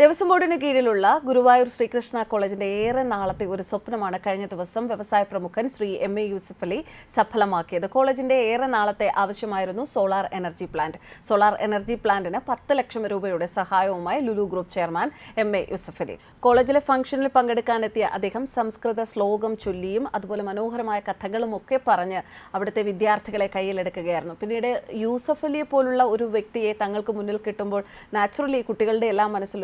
ദേവസ്വം ബോർഡിന് കീഴിലുള്ള ഗുരുവായൂർ ശ്രീകൃഷ്ണ കോളേജിന്റെ ഏറെ നാളത്തെ ഒരു സ്വപ്നമാണ് കഴിഞ്ഞ ദിവസം വ്യവസായ പ്രമുഖൻ ശ്രീ എം എ യൂസഫ് അലി സഫലമാക്കിയത്. കോളേജിന്റെ ഏറെ നാളത്തെ ആവശ്യമായിരുന്നു solar energy plant. Solar energy പ്ലാന്റിന് പത്ത് ലക്ഷം രൂപയുടെ സഹായവുമായി Lulu group chairman M A Yusuf Ali. കോളേജിലെ ഫംഗ്ഷനിൽ പങ്കെടുക്കാനെത്തിയ അദ്ദേഹം സംസ്കൃത ശ്ലോകം ചൊല്ലിയും അതുപോലെ മനോഹരമായ കഥകളും ഒക്കെ പറഞ്ഞ് അവിടുത്തെ വിദ്യാർത്ഥികളെ കയ്യിലെടുക്കുകയായിരുന്നു. പിന്നീട് യൂസഫ് അലിയെ പോലുള്ള ഒരു വ്യക്തിയെ തങ്ങൾക്ക് മുന്നിൽ കിട്ടുമ്പോൾ നാച്ചുറലി കുട്ടികളുടെ എല്ലാം മനസ്സിൽ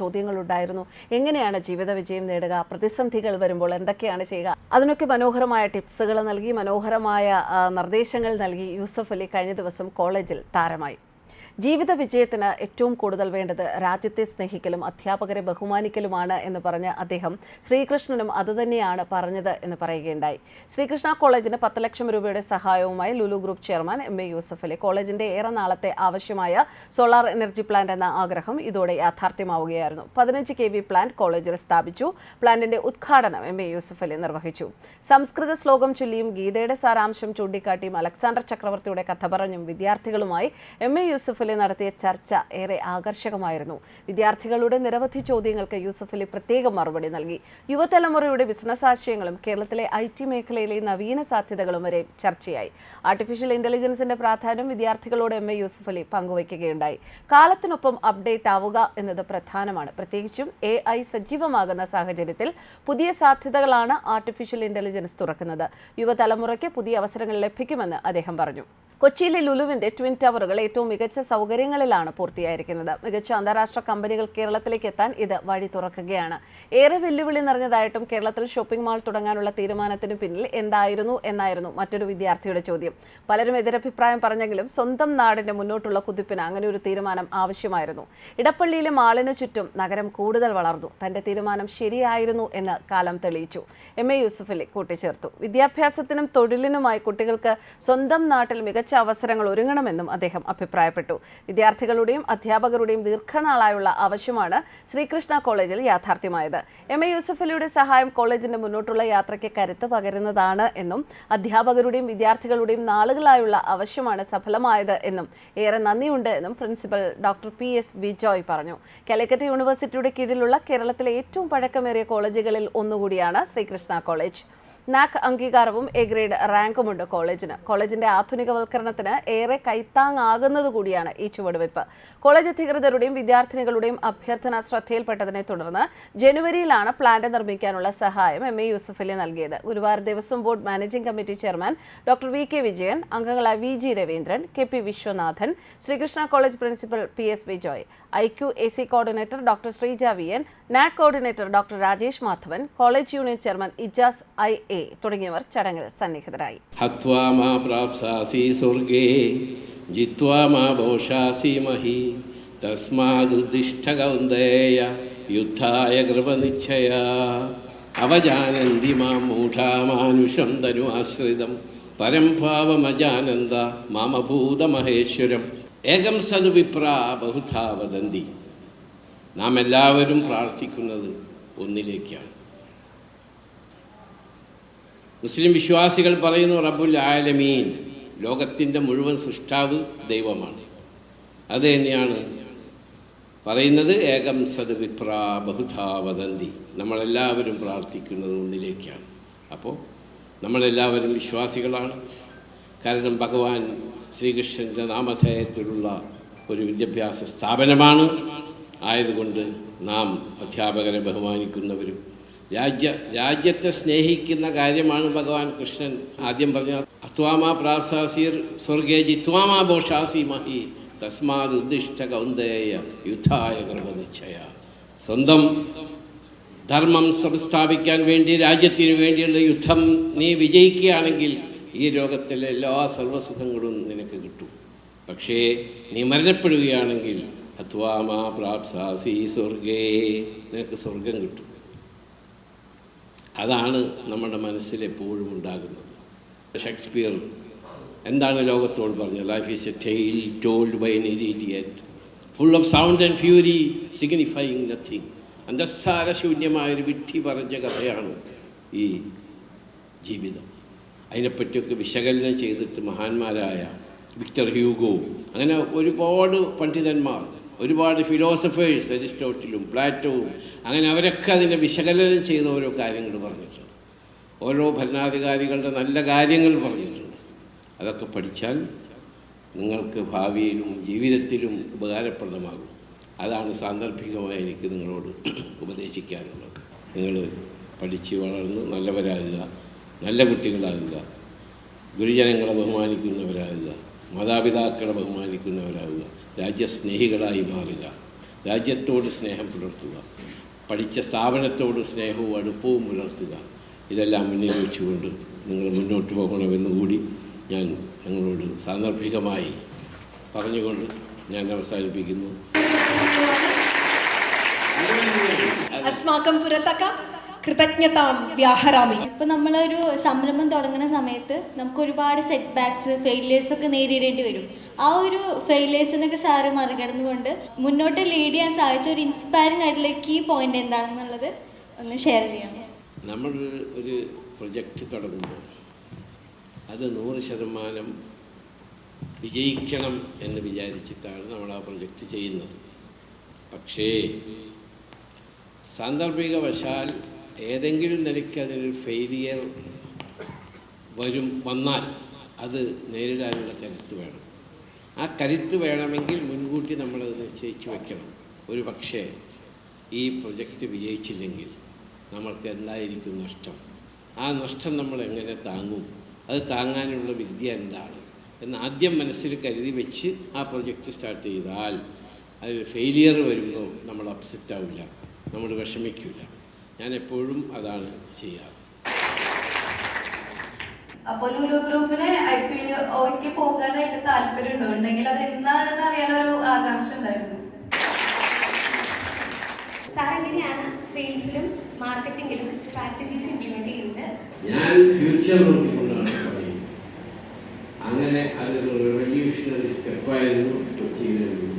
ചോദ്യങ്ങളുണ്ടായിരുന്നു. എങ്ങനെയാണ് ജീവിത വിജയം നേടുക? പ്രതിസന്ധികൾ വരുമ്പോൾ എന്തൊക്കെയാണ് ചെയ്യുക? അതിനൊക്കെ മനോഹരമായ ടിപ്സുകൾ നൽകി മനോഹരമായ നിർദ്ദേശങ്ങൾ നൽകി യൂസഫ് അലി കഴിഞ്ഞ ദിവസം കോളേജിൽ താരമായി. ജീവിത വിജയത്തിന് ഏറ്റവും കൂടുതൽ വേണ്ടത് രാജ്യത്തെ സ്നേഹിക്കലും അധ്യാപകരെ ബഹുമാനിക്കലുമാണ് എന്ന് പറഞ്ഞ അദ്ദേഹം ശ്രീകൃഷ്ണനും അതുതന്നെയാണ് പറഞ്ഞത് എന്ന് പറയുകയുണ്ടായി. ശ്രീകൃഷ്ണ കോളേജിന് പത്ത് ലക്ഷം രൂപയുടെ സഹായവുമായി Lulu group chairman M A Yusuf Ali കോളേജിന്റെ ഏറെ നാളത്തെ ആവശ്യമായ സോളാർ എനർജി പ്ലാന്റ് എന്ന ആഗ്രഹം ഇതോടെ യാഥാർത്ഥ്യമാവുകയായിരുന്നു. പതിനഞ്ച് കെ വി പ്ലാന്റ് കോളേജിൽ സ്ഥാപിച്ചു. പ്ലാന്റിന്റെ ഉദ്ഘാടനം എം എ യൂസഫ് അലി നിർവഹിച്ചു. സംസ്കൃത ശ്ലോകം ചൊല്ലിയും ഗീതയുടെ സാരാംശം ചൂണ്ടിക്കാട്ടിയും അലക്സാണ്ടർ ചക്രവർത്തിയുടെ കഥ പറഞ്ഞും വിദ്യാർത്ഥികളുമായി എം എ യൂസഫ് അലി നടത്തിയ ചർച്ച ഏറെ ആകർഷകമായിരുന്നു. വിദ്യാർത്ഥികളുടെ നിരവധി ചോദ്യങ്ങൾക്ക് യൂസഫലി പ്രത്യേക മറുപടി നൽകി. യുവതലമുറയുടെ ബിസിനസ് ആശയങ്ങളും കേരളത്തിലെ ഐ ടി മേഖലയിലെ നവീന സാധ്യതകളും വരെ ചർച്ചയായി. ആർട്ടിഫിഷ്യൽ ഇന്റലിജൻസിന്റെ പ്രാധാന്യം വിദ്യാർത്ഥികളോട് എം എ യൂസഫലി പങ്കുവയ്ക്കുകയുണ്ടായി. കാലത്തിനൊപ്പം അപ്ഡേറ്റ് ആവുക എന്നത് പ്രധാനമാണ്. പ്രത്യേകിച്ചും എ ഐ സജീവമാകുന്ന സാഹചര്യത്തിൽ പുതിയ സാധ്യതകളാണ് ആർട്ടിഫിഷ്യൽ ഇന്റലിജൻസ് തുറക്കുന്നത്. യുവതലമുറയ്ക്ക് പുതിയ അവസരങ്ങൾ ലഭിക്കുമെന്ന് അദ്ദേഹം പറഞ്ഞു. കൊച്ചിയിലെ ലുലുവിന്റെ ട്വിൻ ടവറുകൾ ഏറ്റവും മികച്ച സൗകര്യങ്ങളിലാണ് പൂർത്തിയായിരിക്കുന്നത്. മികച്ച അന്താരാഷ്ട്ര കമ്പനികൾ കേരളത്തിലേക്ക് എത്താൻ ഇത് വഴി തുറക്കുകയാണ്. ഏറെ വെല്ലുവിളി നിറഞ്ഞതായിട്ടും കേരളത്തിൽ ഷോപ്പിംഗ് മാൾ തുടങ്ങാനുള്ള തീരുമാനത്തിന് പിന്നിൽ എന്തായിരുന്നു എന്നായിരുന്നു മറ്റൊരു വിദ്യാർത്ഥിയുടെ ചോദ്യം. പലരും എതിരഭിപ്രായം പറഞ്ഞെങ്കിലും സ്വന്തം നാടിന്റെ മുന്നോട്ടുള്ള കുതിപ്പിന് അങ്ങനെ ഒരു തീരുമാനം ആവശ്യമായിരുന്നു. ഇടപ്പള്ളിയിലെ മാളിനു ചുറ്റും നഗരം കൂടുതൽ വളർന്നു. തന്റെ തീരുമാനം ശരിയായിരുന്നു എന്ന് കാലം തെളിയിച്ചു. എം. എ. യൂസഫലി കൂട്ടിച്ചേർത്തു. വിദ്യാഭ്യാസത്തിനും തൊഴിലിനുമായി കുട്ടികൾക്ക് സ്വന്തം നാട്ടിൽ മികച്ച അവസരങ്ങൾ ഒരുങ്ങണമെന്നും അദ്ദേഹം അഭിപ്രായപ്പെട്ടു. വിദ്യാർത്ഥികളുടെയും അധ്യാപകരുടെയും ദീർഘനാളായുള്ള ആവശ്യമാണ് ശ്രീകൃഷ്ണ കോളേജിൽ യാഥാർത്ഥ്യമായത്. എം. എ. യൂസഫലിയുടെ സഹായം കോളേജിന്റെ മുന്നോട്ടുള്ള യാത്രയ്ക്ക് കരുത്ത് പകരുന്നതാണ് എന്നും അധ്യാപകരുടെയും വിദ്യാർത്ഥികളുടെയും നാളുകളായുള്ള ആവശ്യമാണ് സഫലമായത് എന്നും ഏറെ നന്ദിയുണ്ട് എന്നും principal doctor P. S. Vijoy പറഞ്ഞു. കാലിക്കറ്റ് യൂണിവേഴ്സിറ്റിയുടെ കീഴിലുള്ള കേരളത്തിലെ ഏറ്റവും പഴക്കമേറിയ കോളേജുകളിൽ ഒന്നുകൂടിയാണ് ശ്രീകൃഷ്ണ കോളേജ്. നാക് അംഗീകാരവും എ ഗ്രേഡ് റാങ്കുമുണ്ട് കോളേജിന്. കോളേജിന്റെ ആധുനികവൽക്കരണത്തിന് ഏറെ കൈത്താങ്ങാകുന്നത് കൂടിയാണ് ഈ ചുവടുവയ്പ്. കോളേജ് അധികൃതരുടെയും വിദ്യാർത്ഥിനികളുടെയും അഭ്യർത്ഥന ശ്രദ്ധയിൽപ്പെട്ടതിനെ തുടർന്ന് ജനുവരിയിലാണ് പ്ലാന്റ് നിർമ്മിക്കാനുള്ള സഹായം എം എ യൂസഫലി നൽകിയത്. Guruvayur Devaswom board managing committee chairman doctor V. K. Vijayan അംഗങ്ങളായ V. G. Raveendran K. P. Viswanathan Sreekrishna college principal P. S. Bijoy I. Q. A. C. Coordinator doctor Sreeja V. NAAC coordinator doctor Rajesh Madhavan college union chairman Ijas I. A. K തുടങ്ങിയവർ ചടങ്ങിൽ സന്നിഹിതരായി. യുദ്ധായ കൃപനിശ്ചയ. അവജാനന്തി മാം മൂഢാമാനുഷം ധനുമാശ്രിതം പരംഭാവമജാനന്ദ മാമഭൂതമഹേശ്വരം ഏകം സതുവിപ്ര ബഹുധാ വദന്തി നാം എല്ലാവരും പ്രാർത്ഥിക്കുന്നത് ഒന്നിലേക്കാണ്. മുസ്ലിം വിശ്വാസികൾ പറയുന്നു റബ്ബുൽ ആലമീൻ ലോകത്തിന്റെ മുഴുവൻ സൃഷ്ടാവ് ദൈവമാണ്. അത് തന്നെയാണ് പറയുന്നത് ഏകം സത് വിപ്ര ബഹുധാ വദന്തി. നമ്മളെല്ലാവരും പ്രാർത്ഥിക്കുന്നത് ഒന്നിലേക്കാണ്. അപ്പോൾ നമ്മളെല്ലാവരും വിശ്വാസികളാണ്. കാരണം ഭഗവാൻ ശ്രീകൃഷ്ണന്റെ നാമധേയത്തിലുള്ള ഒരു വിദ്യാഭ്യാസ സ്ഥാപനമാണ്. ആയതുകൊണ്ട് നാം അധ്യാപകരെ ബഹുമാനിക്കുന്നവരും രാജ്യ രാജ്യത്തെ സ്നേഹിക്കുന്ന കാര്യമാണ് ഭഗവാൻ കൃഷ്ണൻ ആദ്യം പറഞ്ഞത്. അത്വാമ പ്രാസാസിർ സ്വർഗേ ജിത്വാമ ബോഷാസി മഹി തസ്മാത് ഉദ്ദിഷ്ട കൗന്ദേയ യുദ്ധായ കൃപനിശ്ചയ സ്വന്തം ധർമ്മം സംസ്ഥാപിക്കാൻ വേണ്ടി രാജ്യത്തിന് വേണ്ടിയുള്ള യുദ്ധം നീ വിജയിക്കുകയാണെങ്കിൽ ഈ ലോകത്തിലെ എല്ലാ സർവസുഖങ്ങളും നിനക്ക് കിട്ടും. പക്ഷേ നീ മരണപ്പെടുകയാണെങ്കിൽ അത്വാമ പ്രാപ്സാസി സ്വർഗേ നിനക്ക് സ്വർഗം കിട്ടും. അതാണ് നമ്മുടെ മനസ്സിൽ എപ്പോഴും ഉണ്ടാകുന്നത്. ഷേക്സ്പിയർ എന്താണ് ലോകത്തോട് പറഞ്ഞത്? Life is a tale told by an idiot full of sound and fury signifying nothing അന്തസ്സാരശൂന്യമായൊരു വിട്ടി പറഞ്ഞ കഥയാണ് ഈ ജീവിതം. അതിനെപ്പറ്റിയൊക്കെ വിശകലനം ചെയ്തിട്ട് മഹാന്മാരായ വിക്ടർ ഹ്യൂഗോ അങ്ങനെ ഒരുപാട് പണ്ഡിതന്മാർ ഒരുപാട് ഫിലോസഫേഴ്സ് അരിസ്റ്റോട്ടിലും പ്ലാറ്റോവും അങ്ങനെ അവരൊക്കെ അതിനെ വിശകലനം ചെയ്ത ഓരോ കാര്യങ്ങൾ പറഞ്ഞിട്ടുണ്ട്. ഓരോ ഭരണാധികാരികളുടെ നല്ല കാര്യങ്ങൾ പറഞ്ഞിട്ടുണ്ട്. അതൊക്കെ പഠിച്ചാൽ നിങ്ങൾക്ക് ഭാവിയിലും ജീവിതത്തിലും ഉപകാരപ്രദമാകും. അതാണ് സാന്ദർഭികമായി എനിക്ക് നിങ്ങളോട് ഉപദേശിക്കാനുള്ളത്. നിങ്ങൾ പഠിച്ച് വളർന്ന് നല്ലവരാകുക നല്ല കുട്ടികളാകുക ഗുരുജനങ്ങളെ ബഹുമാനിക്കുന്നവരാകുക മാതാപിതാക്കളെ ബഹുമാനിക്കുന്നവരാകുക രാജ്യസ്നേഹികളായി മാറുക. രാജ്യത്തോട് സ്നേഹം പുലർത്തുക. പഠിച്ച സ്ഥാപനത്തോട് സ്നേഹവും അടുപ്പവും പുലർത്തുക. ഇതെല്ലാം മുന്നിൽ വെച്ചുകൊണ്ട് നിങ്ങൾ മുന്നോട്ട് പോകണമെന്ന് കൂടി ഞാൻ നിങ്ങളോട് സാന്ദർഭികമായി പറഞ്ഞുകൊണ്ട് ഞാൻ അവസാനിപ്പിക്കുന്നു. അസ്മാക്കം പുറത്തക്ക കൃതജ്ഞത വ്യാഹരാമി. ഇപ്പം നമ്മളൊരു സംരംഭം തുടങ്ങുന്ന സമയത്ത് നമുക്ക് ഒരുപാട് സെറ്റ് ബാക്ക്സ് ഫെയിലിയേഴ്സ് ഒക്കെ നേരിടേണ്ടി വരും. ആ ഒരു ഫെയിലിയേഴ്സിനൊക്കെ സാറ് മറികടന്നുകൊണ്ട് മുന്നോട്ട് ലീഡ് ചെയ്യാൻ സാധിച്ച ഒരു ഇൻസ്പയറിംഗ് ആയിട്ടുള്ള കീ പോയിന്റ് എന്താണെന്നുള്ളത് ഒന്ന് ഷെയർ ചെയ്യാം. നമ്മൾ ഒരു പ്രൊജക്റ്റ് തുടങ്ങുമ്പോൾ അത് നൂറ് ശതമാനം വിജയിക്കണം എന്ന് വിചാരിച്ചിട്ടാണ് നമ്മൾ ആ പ്രൊജക്റ്റ് ചെയ്യുന്നത്. പക്ഷേ സാന്ദർഭികവശാൽ ഏതെങ്കിലും നിലയ്ക്ക് അതിനൊരു ഫെയിലിയർ വരും വന്നാൽ അത് നേരിടാനുള്ള കരുത്ത് വേണം. ആ കരുത്ത് വേണമെങ്കിൽ മുൻകൂട്ടി നമ്മളത് നിശ്ചയിച്ച് വെക്കണം. ഒരു പക്ഷേ ഈ പ്രൊജക്റ്റ് വിജയിച്ചില്ലെങ്കിൽ നമ്മൾക്ക് എന്തായിരിക്കും നഷ്ടം? ആ നഷ്ടം നമ്മൾ എങ്ങനെ താങ്ങും? അത് താങ്ങാനുള്ള വിദ്യ എന്താണ്? എന്ന് ആദ്യം മനസ്സിൽ കരുതി വെച്ച് ആ പ്രൊജക്റ്റ് സ്റ്റാർട്ട് ചെയ്താൽ അത് ഫെയിലിയർ വരുമ്പോൾ നമ്മൾ അപ്സെറ്റ് ആവില്ല. നമ്മൾ വിഷമിക്കില്ല ഞാൻ എപ്പോഴും അതാണ് ചെയ്യാറ്. അപ്പൊ ലുലു ഗ്രൂപ്പിന് ഐ പി ഒക്ക് പോകാനായിട്ട് താല്പര്യമുണ്ടോ? ഉണ്ടെങ്കിൽ അത് എന്താണെന്ന് അറിയാനൊരു ആകാംക്ഷ ഉണ്ടായിരുന്നു. സാർ എങ്ങനെയാണ് സെയിൽസിലും മാർക്കറ്റിംഗിലും സ്ട്രാറ്റജീസ് ഇംപ്ലിമെന്റ് ചെയ്യുന്നത്? ഞാൻ ഫ്യൂച്ചർ നോക്കിക്കൊണ്ടാണ് പറയുന്നത്. അങ്ങനെ അതൊരു റെവല്യൂഷണറി സ്റ്റെപ്പായിരുന്നു ചെയ്തിരുന്നത്